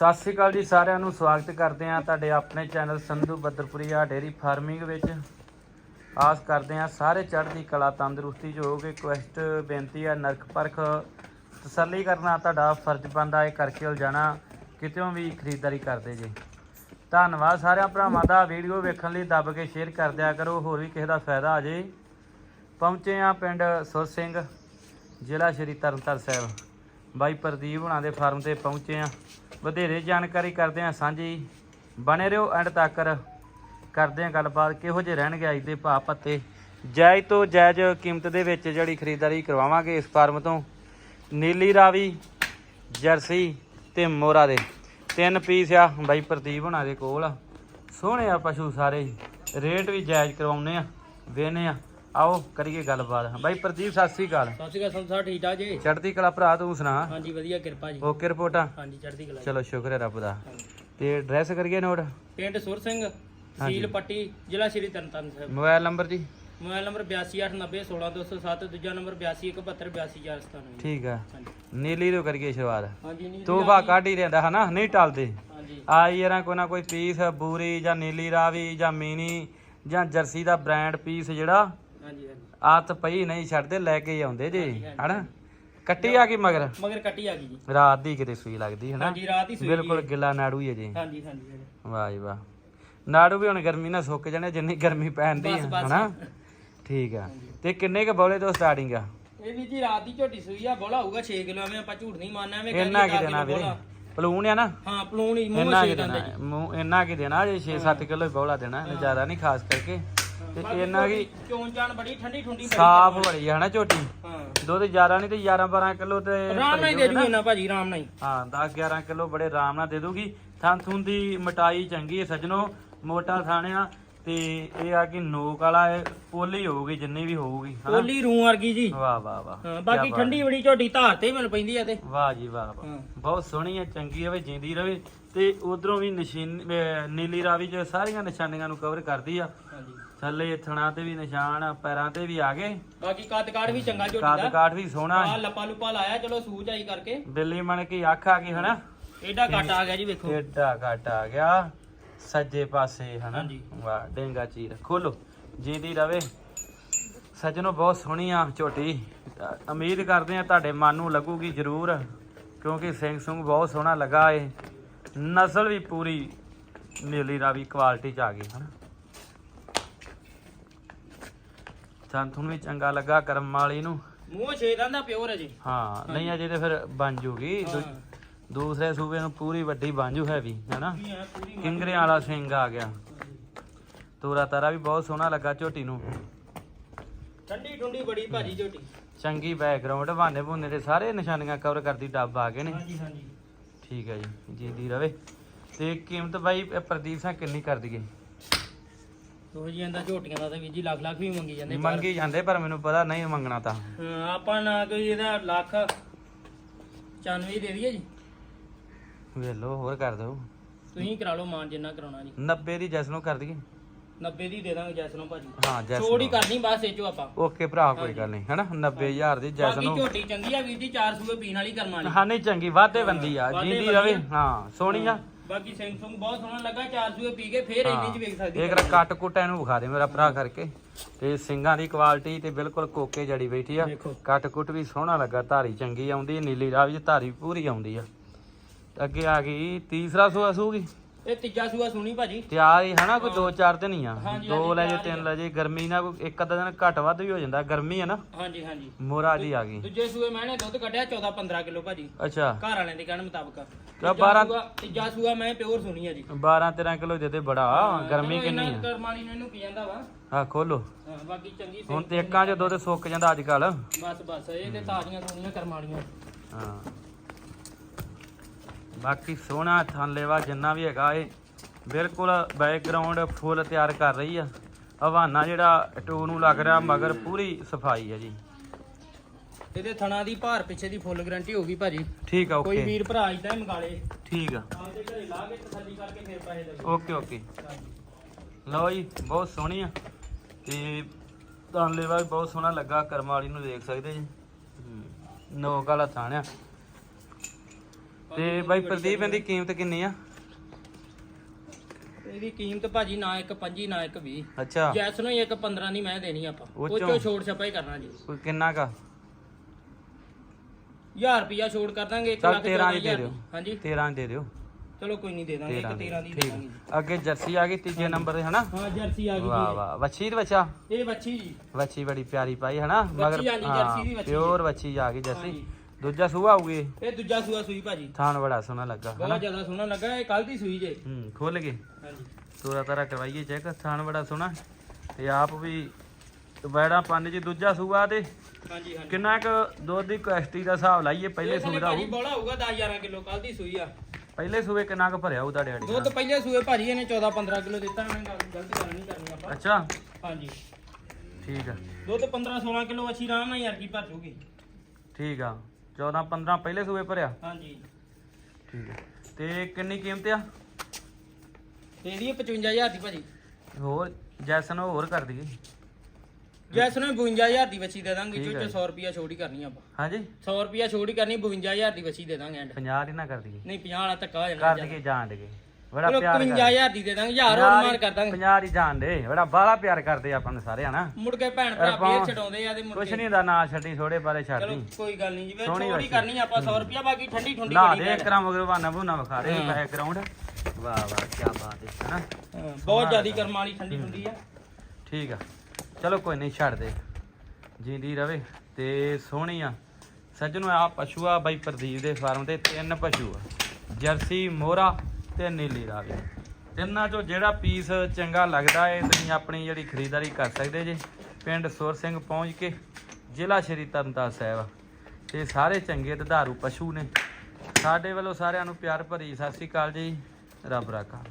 ਸਤਿ ਸ਼੍ਰੀ ਅਕਾਲ ਜੀ ਸਾਰਿਆਂ ਨੂੰ, ਸਵਾਗਤ ਕਰਦੇ ਹਾਂ ਤੁਹਾਡੇ ਆਪਣੇ channel Sandhu Badarpuria dairy farming ਵਿੱਚ। ਆਸ ਕਰਦੇ ਹਾਂ ਸਾਰੇ ਚੜ੍ਹਦੀ ਕਲਾ, ਤੰਦਰੁਸਤੀ 'ਚ ਹੋਗੇ ਕੁਐਸਟ ਬੇਨਤੀ ਆ, ਨਰਕ ਪਰਖ ਤਸੱਲੀ ਕਰਨਾ, ਤੁਹਾਡਾ ਫਰਜ਼ ਬਣਦਾ ਹੈ ਕਰਕੇ ਉਲਝਾਣਾ ਕਿਤੇੋਂ ਵੀ ਖਰੀਦਦਾਰੀ ਕਰਦੇ ਜੇ। ਧੰਨਵਾਦ ਸਾਰਿਆਂ ਭਰਾਵਾਂ ਦਾ, ਵੀਡੀਓ ਵੇਖਣ ਲਈ ਦੱਬ ਕੇ ਸ਼ੇਅਰ ਕਰ ਦਿਆ ਕਰੋ, ਹੋਰ ਵੀ ਕਿਸੇ ਦਾ ਫਾਇਦਾ ਆ ਜੇ। ਪਹੁੰਚੇ ਆ ਪਿੰਡ ਸੁਰ ਸਿੰਘ, ਜ਼ਿਲ੍ਹਾ ਸ਼੍ਰੀ ਤਰਨਤਾਰਨ ਸਾਹਿਬ। ਬਾਈ ਪ੍ਰਦੀਪ ਹੁਣਾਂ ਦੇ ਫਾਰਮ ਤੇ ਪਹੁੰਚੇ ਆ ਵਧੇਰੇ ਜਾਣਕਾਰੀ ਕਰਦੇ ਆ ਸਾਂਝੀ। ਬਣੇ ਰਹੋ ਐਂਡ ਤੱਕ। ਕਰਦੇ ਆ ਗੱਲਬਾਤ, ਕਿਹੋ ਜਿਹੇ ਰਹਿਣਗੇ ਅੱਜ ਦੇ ਭਾਅ ਪੱਤੇ ਜਾਇਜ਼ ਤੋਂ ਜਾਇਜ਼ ਕੀਮਤ ਦੇ ਵਿੱਚ ਜਿਹੜੀ ਖਰੀਦਦਾਰੀ ਕਰਵਾਵਾਂਗੇ ਇਸ ਫਾਰਮ ਤੋਂ। ਨੀਲੀ ਰਾਵੀ, ਜਰਸੀ ਤੇ ਮੋਰਾ ਦੇ। ਤਿੰਨ ਪੀਸ ਆ ਬਾਈ ਪ੍ਰਦੀਪ ਹੁਣਾਂ ਦੇ ਕੋਲ। ਸੋਹਣੇ ਆ ਪਸ਼ੂ ਸਾਰੇ। ਰੇਟ ਵੀ ਜਾਇਜ਼ ਕਰਵਾਉਨੇ ਆ ਵੇਨੇ ਆ ਆਓ ਕਰੀਏ ਗੱਲਬਾਤ। ਬਾਈ ਪ੍ਰਦੀਪ ਸਤਿ ਸ੍ਰੀ ਅਕਾਲ। ਸਤਿ ਸ਼੍ਰੀ ਅਕਾਲ ਸੰਸਾਰ ਠੀਕ ਠਾਕ ਜੀ? ਚੜ੍ਹਦੀ ਕਲਾ ਭਰਾ ਤੂੰ ਸੁਣਾ। ਹਾਂਜੀ ਵਧੀਆ ਕਿਰਪਾ ਜੀ। ਓਕੇ ਰਿਪੋਰਟਾਂ? ਹਾਂਜੀ ਚੜ੍ਹਦੀ ਕਲਾ ਜੀ। ਚਲੋ ਸ਼ੁਕਰ ਹੈ ਰੱਬ ਦਾ। ਤੇ ਐਡਰੈਸ ਕਰੀਏ ਨੋਟ? ਪਿੰਡ ਸੁਰ ਸਿੰਘ ਤਹਿਸੀਲ ਪੱਟੀ ਜ਼ਿਲ੍ਹਾ ਸ਼੍ਰੀ ਤਰਨਤਾਰਨ ਸਾਹਿਬ। ਮੋਬਾਈਲ ਨੰਬਰ ਜੀ? ਮੋਬਾਈਲ ਨੰਬਰ 8289016207 ਦੂਜਾ ਨੰਬਰ 8217282497 ਠੀਕ ਆ। ਹਾਂਜੀ। ਨੀਲੀ ਤੋਂ ਕਰੀਏ ਸ਼ੁਰੂਆਤ। ਹਾਂਜੀ ਨਹੀਂ ਤੋਹਫਾ ਕੱਢ ਹੀ ਰਹਿੰਦਾ ਹਨਾ? ਨਹੀਂ ਟਲਦੇ। ਹਾਂਜੀ। ਆ ਯਾਰਾਂ ਕੋਈ ਨਾ ਕੋਈ ਪੀਸ ਬੂਰੀ ਜਾਂ ਨੀਲੀ ਰਾਵੀ ਜਾਂ ਮੀਨੀ ਜਾਂ ਜਰਸੀ ਦਾ ਬ੍ਰਾਂਡ ਪੀਸ ਜਿਹੜਾ ਹਾਂਜੀ ਹਾਂਜੀ। ਆਤ ਪਈ ਨਹੀਂ ਛੱਡਦੇ ਲੈ ਕੇ ਹੀ ਆਉਂਦੇ ਜੀ ਹਨਾ? ਕੱਟੀ ਆ ਗਈ ਮਗਰ? ਮਗਰ ਕੱਟੀ ਆ ਗਈ ਜੀ। ਰਾਤ ਦੀ ਕਿਤੇ ਸੂਈ ਲੱਗਦੀ ਹਨਾ? ਹਾਂਜੀ ਰਾਤ ਹੀ ਸੂਈ ਬਿਲਕੁਲ ਗਿੱਲਾ ਨਾੜੂ ਹੀ ਹੈ ਜੀ। ਹਾਂਜੀ ਹਾਂਜੀ। ਵਾਹ ਜੀ ਵਾਹ। ਨਾੜੂ ਵੀ ਹੁਣ ਗਰਮੀ ਨਾਲ ਸੁੱਕ ਜਾਣੇ ਜਿੰਨੀ ਗਰਮੀ ਪੈਂਦੀ ਹੈ। ਹਨਾ? ਠੀਕ ਆ। ਤੇ ਕਿੰਨੇ ਕ ਬੌਲੇ ਤੋਂ ਸਟਾਰਟਿੰਗ ਆ? ਇਹ ਵੀ ਜੀ ਰਾਤ ਦੀ ਝੋਟੀ ਸੂਈ ਆ ਬੋਲਾ ਹੋਊਗਾ 6 ਕਿਲੋ ਐਵੇਂ ਆਪਾਂ ਝੂਠ ਨਹੀਂ ਮਾਰਨਾ ਐਵੇਂ ਇੰਨਾ ਕੀ ਦੇਣਾ ਵੀਰੇ। ਪਲੂਣ ਆ ਨਾ? ਹਾਂ ਪਲੂਣੀ ਜੀ। ਮੂੰਹ ਇੰਨਾ ਕੀ ਦੇਣਾ ਜੇ 6-7 ਕਿਲੋ ਹੀ ਬੌਲਾ ਦੇਣਾ ਜ਼ਿਆਦਾ ਨਹੀਂ ਖਾਸ ਕਰਕੇ। ਤੇ ਇੰਨਾ ਕੀ ਚੋਣ ਚਾਣ ਬੜੀ ਠੰਡੀ ਠੁੰਡੀ ਸਾਫ਼ ਬੜੀ ਆ ਹਨਾ ਝੋਟੀ ਹਾਂ। ਦੁੱਧ ਜ਼ਿਆਦਾ ਨਹੀਂ ਤੇ 11-12 ਕਿਲੋ ਤੇ ਆਰਾਮ ਨਾਲ ਹੀ ਦੇ ਜੂ ਇਹਨਾਂ ਭਾਜੀ ਆਰਾਮ ਨਾਲ ਹੀ। ਹਾਂ 10-11 ਕਿਲੋ ਬੜੇ ਆਰਾਮ ਨਾਲ ਦੇ ਦੂਗੀ। ਥਾਂ ਥੂੰ ਦੀ ਮਟਾਈ ਚੰਗੀ ਹੈ ਸੱਜਣੋ ਮੋਟਾ ਥਾਣਿਆ ਤੇ ਇਹ ਆ ਕਿ ਨੋਕ ਵਾਲਾ ਪੋਲੀ ਹੋਊਗੀ ਜਿੰਨੀ ਵੀ ਹੋਊਗੀ ਕੋਲੀ ਰੂੰ ਵਰਗੀ ਜੀ। ਵਾਹ ਵਾਹ ਵਾਹ ਹਾਂ ਬਾਕੀ ਠੰਡੀ ਬੜੀ ਝੋਟੀ ਧਾਰ ਤੇ ਹੀ ਮਿਲ ਪੈਂਦੀ ਆ ਤੇ। ਵਾਹ ਜੀ ਵਾਹ ਹਾਂ। ਬਹੁਤ ਸੋਹਣੀ ਹੈ ਚੰਗੀ ਹੈ ਵੀ ਜਿੰਦੀ ਰਵੇ ਤੇ ਉਧਰੋਂ ਵੀ ਨਿਸ਼ਾਨ ਨੀਲੀ ਰਾਵੀ ਚ ਸਾਰੀਆਂ ਨਿਸ਼ਾਨੀਆਂ ਨੂੰ ਕਵਰ ਕਰਦੀ ਆ। ਥੱਲੇ ਥਣਾ ਤੇ ਵੀ ਨਿਸ਼ਾਨ ਆ, ਪੈਰਾਂ ਤੇ ਵੀ ਆ ਗਏ। ਬਾਕੀ ਕੱਦ ਕਾਠ ਵੀ ਚੰਗਾ ਝੋਟੀ ਕਾਦ ਦਾ। ਕਾਠ ਵੀ ਸੋਹਣਾ। ਆ ਲੱਪਾ ਲੁਪਾ ਲਾਇਆ ਚਲੋ ਸੂਚ ਆਈ ਕਰਕੇ। ਬਿੱਲੀ ਮਣ ਕੇ ਅੱਖ ਆ ਗਈ ਹਨਾ? ਏਡਾ ਕੱਟ ਆ ਗਿਆ ਜੀ ਵੇਖੋ। ਏਡਾ ਘਟ ਆ ਗਿਆ। ਸੱਜੇ ਪਾਸੇ ਹਨਾ? ਹਾਂਜੀ। ਵਾਹ ਡੇਂਗਾ ਚੀਰ ਖੋਲੋ ਜਿੰਦੀ ਰਵੇ। ਸੱਜਣੋ ਬਹੁਤ ਸੋਹਣੀ ਆ ਝੋਟੀ। ਉਮੀਦ ਕਰਦੇ ਆ ਤੁਹਾਡੇ ਮਨ ਨੂੰ ਲੱਗੂਗੀ ਜ਼ਰੂਰ ਕਿਉਂਕਿ ਸਿੰਘ ਸੁੰਗ ਬਹੁਤ ਸੋਹਣਾ ਲੱਗਾ ਏ। ਨਸਲ ਵੀ ਪੂਰੀ ਨੀਲੀ ਰਾਵੀ ਕੁਆਲਿਟੀ ਚ ਆ ਗਈ ਹਨਾ? ਸੰਤੁਨ ਵੀ ਚੰਗਾ ਲੱਗਾ ਕਰਮ ਵਾਲੀ ਨੂੰ। ਮੂੰਹ ਛੇ ਦਾ ਪਿਓਰ ਹੈ ਜੀ ਹਾਂ ਨਹੀਂ ਅਜੇ ਤੇ ਫਿਰ ਬਣ ਜੂਗੀ। ਦੂ- ਹਾਂ। ਦੂਸਰੇ ਸੂਬੇ ਨੂੰ ਪੂਰੀ ਵੱਡੀ ਬਾਂਝੂ ਹੈਨਾ ਐਂ ਪੂਰੀ ਮੱਝ। ਕਿੰਗਰਿਆਂ ਵਾਲਾ ਸਿੰਘ ਆ ਗਿਆ। ਤੋਰਾ ਤਾਰਾ ਵੀ ਬਹੁਤ ਸੋਹਣਾ ਲੱਗਾ ਝੋਟੀ ਨੂੰ। ਠੰਡੀ ਠੁੰਡੀ ਬੜੀ ਭਾਜੀ ਝੋਟੀ। ਚੰਗੀ ਬੈਕਗ੍ਰਾਉਂਡ ਬਹਾਨੇ ਭੁੰਨੇ ਦੇ ਸਾਰੇ ਨਿਸ਼ਾਨੀਆਂ ਕਵਰ ਕਰਦੀ ਡੱਬ ਆ ਗਏ ਨੇ। ਹਾਂਜੀ ਹਾਂਜੀ। ਠੀਕ ਹੈ ਜੀ ਜਿੰਦੀ ਰਵੇ। ਤੇ ਕੀਮਤ ਬਾਈ ਇਹ ਪ੍ਰਦੀਪ ਸਿੰਘ ਕਿੰਨੀ ਕਰ ਦਈਏ? ਉਹ ਜੀ ਇਹਦਾ ਝੋਟੀਆਂ ਦਾ ਤਾਂ ਵੀਰ ਜੀ ਲੱਖ ਲੱਖ ਵੀ ਮੰਗੀ ਜਾਂਦੇ ਪਰ- ਮੰਗੀ ਜਾਂਦੇ ਪਰ ਮੈਨੂੰ ਪਤਾ ਨਹੀਂ ਮੰਗਣਾ ਤਾਂ। ਹਾਂ, ਆਪਾਂ ਨਾ ਕੋਈ ਇਹਦਾ ਲੱਖ 94 ਦੇ ਦਈਏ ਜੀ। ਵੇਲੋ ਹੋਰ ਕਰ ਦਿਓ। ਤੁਸੀਂ ਕਰਾ ਲਓ ਮਾਨ ਜਿੰਨਾ ਕਰਾਉਣਾ ਜੀ। 90 ਦੀ ਜੈਸ ਨੂੰ ਕਰ ਦਈਏ। 90 ਦੀ ਦੇ ਦਾਂਗੇ ਜੈਸ ਨੂੰ ਭਾਜੀ। ਹਾਂ ਜੈਸ ਛੋੜ ਹੀ ਨੂੰ। ਕਰਨੀ ਬਸ ਇਹ ਚੋਂ ਆਪਾਂ। ਓਕੇ ਭਰਾ ਕੋਈ ਗੱਲ ਨਹੀਂ ਹੈਨਾ? 90000 ਦੀ ਜੈਸ ਬਾਕੀ ਨੂੰ। ਝੋਟੀ ਚੰਗੀ ਆ ਵੀਰ ਜੀ 4 ਸੂਏ ਪੀਣ ਵਾਲੀ ਕਰਮ ਵਾਲੀ। ਹਾਂ ਨਹੀਂ ਚੰਗੀ ਵਾਧੇ ਬੰਦੀ ਆ। ਵਾਧੇ ਜਿੰਦੀ ਬੰਦੀ ਰਵੇ। ਆ। ਹਾਂ ਸੋਹਣੀ ਆ। ਬਾਕੀ ਸਿੰਘ ਸੁੰਗ ਬਹੁਤ ਸੋਹਣਾ ਲੱਗਾ 4 ਸੂਏ ਪੀ ਕੇ ਫੇਰ ਇੰਨੀ ਚ ਵੇਖ ਸਕਦੀ ਇਹ ਕੱਟ ਕੁੱਟ ਇਹਨੂੰ ਵਿਖਾ ਦੇ ਮੇਰਾ ਭਰਾ ਕਰਕੇ। ਤੇ ਸਿੰਗਾਂ ਦੀ ਕੁਆਲਿਟੀ ਤੇ ਬਿਲਕੁਲ ਕੋਕੇ ਜੜੀ ਬੈਠੀ ਆ। ਦੇਖੋ। ਕੱਟ ਕੁੱਟ ਵੀ ਸੋਹਣਾ ਲੱਗਾ ਧਾਰੀ ਚੰਗੀ ਆਉਂਦੀ ਨੀਲੀ ਰਾਵੀ ਚ ਧਾਰੀ ਪੂਰੀ ਆਉਂਦੀ ਆ। ਅੱਗੇ ਆ ਗਈ ਤੀਸਰਾ ਸੂਆ ਸੂਗੀ। ਇਹ ਤੀਜਾ ਸੂਆ ਸੁਣੀ ਭਾਜੀ। ਤਿਆਰ ਹੀ ਹਨਾ ਕੋਈ 2-4 ਦਿਨ ਹੀ ਆ। ਹਾਂਜੀ, ਦੋ ਹਾਂਜੀ, ਲੈ ਜੇ ਤਿਆਰ ਹੀ ਤਿੰਨ ਲੈ ਜੇ ਗਰਮੀ ਨਾਲ ਕੋਈ ਇੱਕ ਅੱਧਾ ਦਿਨ ਘੱਟ ਵੱਧ ਵੀ ਹੋ ਜਾਂਦਾ ਗਰਮੀ ਆ ਨਾ। ਹਾਂਜੀ ਹਾਂਜੀ। ਮੋਰਾ ਜੀ ਆ ਗਈ। ਦੂਜੇ ਸੂਏ ਮੈਨੇ ਦੁੱਧ ਕੱਢਿਆ 14 15 ਕਿਲੋ ਭਾਜੀ। ਅੱਛਾ। ਘਰ ਵਾਲਿਆਂ ਦੇ ਕਹਿਣ ਮੁਤਾਬਕ। ਤਾਂ ਤੀਜਾ 12 ਸੂਆ- ਤੀਜਾ ਸੂਆ ਮੈਂ ਪਿਓਰ ਸੁਣੀ ਆ ਜੀ। 12-13 ਕਿਲੋ ਦੇ ਦੇ ਬੜਾ ਗਰਮੀ ਕਿੰਨੀ ਆ। ਕਰਮਾਲੀ ਨੂੰ ਇਹਨੂੰ ਪੀ ਜਾਂਦਾ ਵਾ। ਆ ਖੋਲੋ। ਹਾਂ, ਬਾਕੀ ਚੰਗੀ ਹੁਣ ਤੇ ਇੱਕਾਂ ਚ ਦੁੱਧ ਸੁੱਕ ਜਾਂਦਾ ਅੱਜ ਕੱਲ ਬਸ ਬਸ ਇਹ ਤੇ ਤਾਜ਼ੀਆਂ ਸੋਹਣੀਆਂ ਕਰਮਾਲੀਆਂ ਹਾਂ। ਬਾਕੀ ਸੋਹਣਾ ਥਾਂਲੇਵਾ ਜਿੰਨਾ ਵੀ ਹੈਗਾ ਇਹ ਬਿਲਕੁਲ ਬੈਕਗ੍ਰਾਉਂਡ ਫੁੱਲ ਤਿਆਰ ਕਰ ਰਹੀ ਆ। ਹਵਾਨਾ ਜਿਹੜਾ ਟੂ ਨੂੰ ਲੱਗ ਰਿਹਾ ਮਗਰ ਪੂਰੀ ਸਫ਼ਾਈ ਹੈ ਜੀ। ਇਹਦੇ ਥਣਾ ਦੀ ਭਾਰ ਪਿੱਛੇ ਦੀ ਫੁੱਲ ਗਾਰੰਟੀ ਹੋਗੀ ਭਾਜੀ। ਠੀਕ ਆ ਕੋਈ ਓਕੇ ਵੀਰ ਭਰਾ ਇਦਾਂ ਹੀ ਮੰਗਾ ਲੇ। ਠੀਕ ਆ। ਆਪਦੇ ਘਰੇ ਲਾ ਕੇ ਤਸੱਲੀ ਕਰਕੇ ਫਿਰ ਪੈਸੇ ਦੇਵੇ ਓਕੇ ਓਕੇ ਲਓ ਜੀ ਬਹੁਤ ਸੋਹਣੀ ਆ। ਤੇ ਥਾਂਲੇਵਾ ਵੀ ਬਹੁਤ ਸੋਹਣਾ ਲੱਗਾ ਕਰਮ ਵਾਲੀ ਨੂੰ ਦੇਖ ਸਕਦੇ ਜੀ। ਨੋਕ ਵਾਲਾ ਥਾਣਿਆ ਤੇ ਬਾਈ ਪ੍ਰਦੀਪ ਇਹਦੀ ਕੀਮਤ ਕਿੰਨੀ ਆ? ਇਹਦੀ ਕੀਮਤ ਭਾਜੀ ਨਾ ਇੱਕ 25 ਨਾ ਇੱਕ 20 ਅੱਛਾ। ਜੈਸ ਨੂੰ ਇੱਕ 15 ਦੀ ਮੈਂ ਦੇਣੀ ਆਪਾਂ। ਉਹ ਚੋਂ? ਛੋੜ ਛਪਾ ਹੀ ਕਰਨਾ ਜੀ। ਕੋਈ ਕਿੰਨਾ ਕਾ? 1000 ਰੁਪਿਆ ਛੋੜ ਕਰ ਦਾਂਗੇ 1 ਚੱਲ ਲੱਖ 13 ਦੀ ਦੇ 14000 ਦਿਓ। ਹਾਂਜੀ। 13 ਦੇ ਦਿਓ। ਚਲੋ ਕੋਈ ਨਹੀਂ ਦੇ ਦਾਂਗੇ ਇੱਕ 13 ਦੀ। 13 ਦੀ ਦੇ ਦਾਂਗੇ। ਅੱਗੇ ਜਰਸੀ ਆ ਗਈ ਤੀਜੇ ਨੰਬਰ ਤੇ ਹਨਾ? ਹਾਂ ਜਰਸੀ ਆ ਗਈ ਵਾਹ ਵਾਹ। ਵੱਛੀ ਤੇ ਬੱਚਾ ਇਹ ਬੱਚੀ ਜੀ। ਵੱਛੀ ਬੜੀ ਪਿਆਰੀ ਪਾਈ ਹਨਾ? ਵੱਛੀ ਦੀ ਵੱਛੀ ਪਿਓਰ ਵੱਛੀ ਆ ਗਈ ਜਰਸੀ। ਦੂਜਾ ਸੂਆ ਆਊਗੀ? ਇਹ ਦੂਜਾ ਸੂਆ ਸੂਈ ਭਾਜੀ। ਥਾਣ ਬੜਾ ਸੋਹਣਾ ਲੱਗਾ ਹਨਾ? ਬਹੁਤ ਜ਼ਿਆਦਾ ਸੋਹਣਾ ਲੱਗਾ ਇਹ ਕੱਲ ਦੀ ਸੂਈ ਜੇ। ਹੂੰ ਖੋਲ ਗਏ ਹਾਂਜੀ। ਤੋਰਾ ਤਾਰਾ ਕਰਵਾਈਏ ਚੈੱਕ ਥਾਣ ਬੜਾ ਸੋਹਣਾ। ਤੇ ਆਪ ਵੀ ਬੈੜਾ ਪੰਨ ਜੀ ਦੂਜਾ ਸੂਆ ਤੇ। ਹਾਂਜੀ ਹਾਂਜੀ। ਕਿੰਨਾ ਕੁ ਦੁੱਧ ਦੀ ਕੁਐਸਟੀ ਦਾ ਹਿਸਾਬ ਲਾਈਏ ਪਹਿਲੇ ਇਹ ਸੂਏ ਦਾ ਭਾਜੀ ਹੋਊ। ਬੋਲਾ ਹੋਊਗਾ 10 11 ਕਿਲੋ ਕੱਲ ਦੀ ਸੂਈ ਆ। ਪਹਿਲੇ ਸੂਏ ਕਿੰਨਾ ਕੁ ਭਰਿਆ ਉਹ ਤੁਹਾਡੇ ਦੁੱਧ ਪਹਿਲੇ ਸੂਏ ਭਾਜੀ ਇਹਨੇ 14 15 ਕਿਲੋ ਦਿੱਤਾ ਗੱਲ- ਗਲਤ ਗੱਲ ਨਹੀਂ ਕਰਨੀ ਆਪਾਂ। ਅੱਛਾ। ਹਾਂਜੀ। ਠੀਕ ਆ। ਦੁੱਧ 15 16 ਕਿਲੋ ਅੱਛੀ ਆਰਾਮ ਨਾਲ ਯਾਰ ਕੀ ਭਰ ਜੂਗੀ। ਠੀਕ ਆ। 14 15 ਪਹਿਲੇ ਸੂਏ ਭਰਿਆ। ਹਾਂਜੀ। ਠੀਕ ਆ ਤੇ ਕਿੰਨੀ ਕੀਮਤ ਆ? ਇਹਦੀ 55000 ਦੀ ਭਾਜੀ। ਹੋਰ ਜੈਸਨ ਹੋਰ ਕਰ ਦਈਏ। ਜੈਸ ਨੂੰ 52000 ਦੀ ਬੱਚੀ ਦੇ ਦਾਂਗੇ ਚੋਂ ਹੈ। 100 ਰੁਪਿਆ ਛੋੜ ਹੀ ਕਰਨੀ ਆਪਾਂ। ਹਾਂਜੀ। 100 ਰੁਪਿਆ ਛੋੜ ਹੀ ਕਰਨੀ 52000 ਦੀ ਬੱਚੀ ਦੇ ਦਾਂਗੇ ਐਂਡ 50 ਦੀ ਨਾ ਕਰ ਦਈਏ। ਨਹੀਂ 50 ਵਾਲਾ ਧੱਕਾ ਹੋ ਜਾਣਾ ਕਰ। ਦਈਏ ਜਾਣ ਦੇ ਬੜਾ ਪਿਆਰ 55000 ਦੀ ਦੇ ਦਾਂਗੇ ਯਾਰ ਹੋਰ ਮਾਰ ਕਰ ਦਾਂਗੇ। 50 ਦੀ ਜਾਣ ਦੇ। ਬੜਾ ਬਾਹਲਾ ਪਿਆਰ ਕਰਦੇ ਆਪਾਂ ਨੂੰ ਸਾਰੇ ਹਨਾ ਮੁੜ ਕੇ ਭੈਣ ਭਰਾ ਫੇਰ ਛਡਾਉਂਦੇ ਆ ਤੇ ਮੁੜ ਕੁਛ ਨਹੀਂ ਦਾ ਨਾਂ ਛੱਡੀ ਥੋੜੇ ਬਾਰੇ ਛੱਡ ਚਲੋ ਦੀ। ਕੋਈ ਗੱਲ ਨਹੀਂ ਜੀ ਵੇ ਬੱਚੀ। ਕਰਨੀ ਆਪਾਂ 100 ਰੁਪਿਆ ਬਾਕੀ ਠੰਡੀ ਠੰਡੀ ਨਾ ਦੇ। ਕਰਾਂ ਮਗਰ ਬਾਨਾ ਬੂਨਾ ਵਿਖਾ ਹਾਂ। ਬੈਕਗ੍ਰਾਉਂਡ ਵਾਹ ਵਾਹ ਕੀ ਬਾਤ ਹੈ ਹਨਾ? ਹਾਂ, ਬਹੁਤ ਜ਼ਿਆਦੀ ਕਰਮ ਵਾਲੀ ਠੰਡੀ ਠੰਡੀ ਆ। ਠੀਕ ਆ। ਚਲੋ ਕੋਈ ਨਹੀਂ ਛੱਡ ਦੇ। ਜਿੰਦੀ ਰਵੇ ਤੇ ਸੋਹਣੀ ਆ। ਸੱਜਣੋ ਆ ਪਸ਼ੂ ਆ ਬਾਈ ਪ੍ਰਦੀਪ ਦੇ ਫਾਰਮ ਤੇ ਤਿੰਨ ਪਸ਼ੂ ਆ। ਜਰਸੀ ਮੋਹਰਾ ਤੇ ਨੀਲੀ ਰਾਵੀ। ਤਿੰਨਾਂ ਚੋਂ ਜਿਹੜਾ ਪੀਸ ਚੰਗਾ ਲੱਗਦਾ ਹੈ ਤੁਸੀਂ ਆਪਣੀ ਜਿਹੜੀ ਖਰੀਦਦਾਰੀ ਕਰ ਸਕਦੇ ਜੇ। ਪਿੰਡ ਸੁਰ ਸਿੰਘ ਪਹੁੰਚ ਕੇ ਜ਼ਿਲ੍ਹਾ ਸ਼੍ਰੀ ਤਰਨਤਾਰਨ ਸਾਹਿਬ। ਤੇ ਸਾਰੇ ਚੰਗੇ ਤੇ ਧਾਰੂ ਪਸ਼ੂ ਨੇ। ਸਾਡੇ ਵੱਲੋਂ ਸਾਰਿਆਂ ਨੂੰ ਪਿਆਰ ਭਰੀ ਸਤਿ ਸ੍ਰੀ ਅਕਾਲ ਜੀ। ਰੱਬ ਰਾਖਾ।